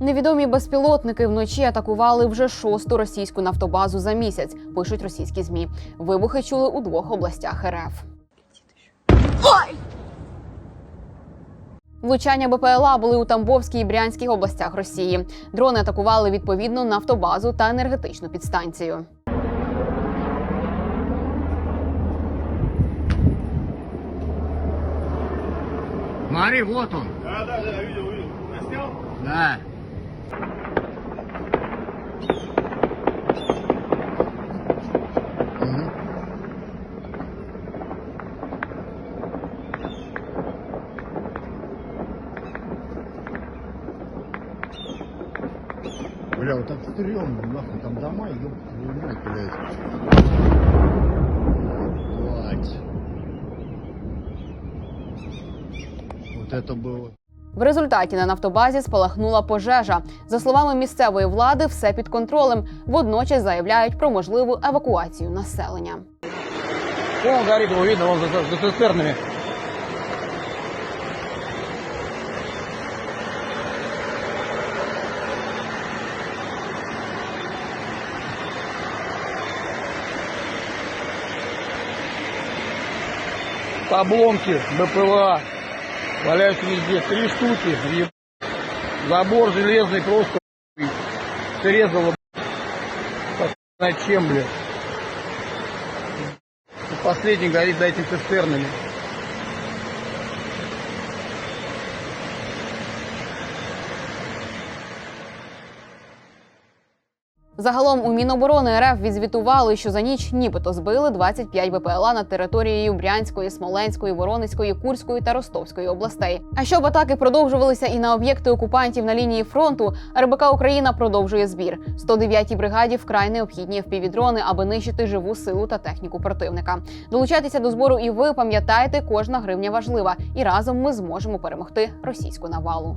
Невідомі безпілотники вночі атакували вже шосту російську нафтобазу за місяць. Пишуть російські змі. Вибухи чули у двох областях РФ. Влучання БПЛА були у Тамбовській і Брянській областях Росії. Дрони атакували відповідно нафтобазу та енергетичну підстанцію. Смотри, вот он. Да, да, да, видел, видел. Заснял? Да. Бля, вот так стрёмно, нахуй, там дома, ёб твою мать, блядь. Ебать. Вот это было. В результаті на нафтобазі спалахнула пожежа. За словами місцевої влади, все під контролем. Водночас заявляють про можливу евакуацію населення. Вон горит, его видно, вон за, за, за цистернами. Обломки БПЛА валяются везде. Три штуки. еб- Забор железный просто срезало. На чем, блядь. Последний горит за этими цистернами. Загалом у Міноборони РФ відзвітували, що за ніч нібито збили 25 БПЛА над територією Брянської, Смоленської, Воронезької, Курської та Ростовської областей. А щоб атаки продовжувалися і на об'єкти окупантів на лінії фронту, РБК Україна продовжує збір. 109-й бригаді вкрай необхідні впівдрони, аби нищити живу силу та техніку противника. Долучайтеся до збору, і ви пам'ятайте, кожна гривня важлива, і разом ми зможемо перемогти російську навалу.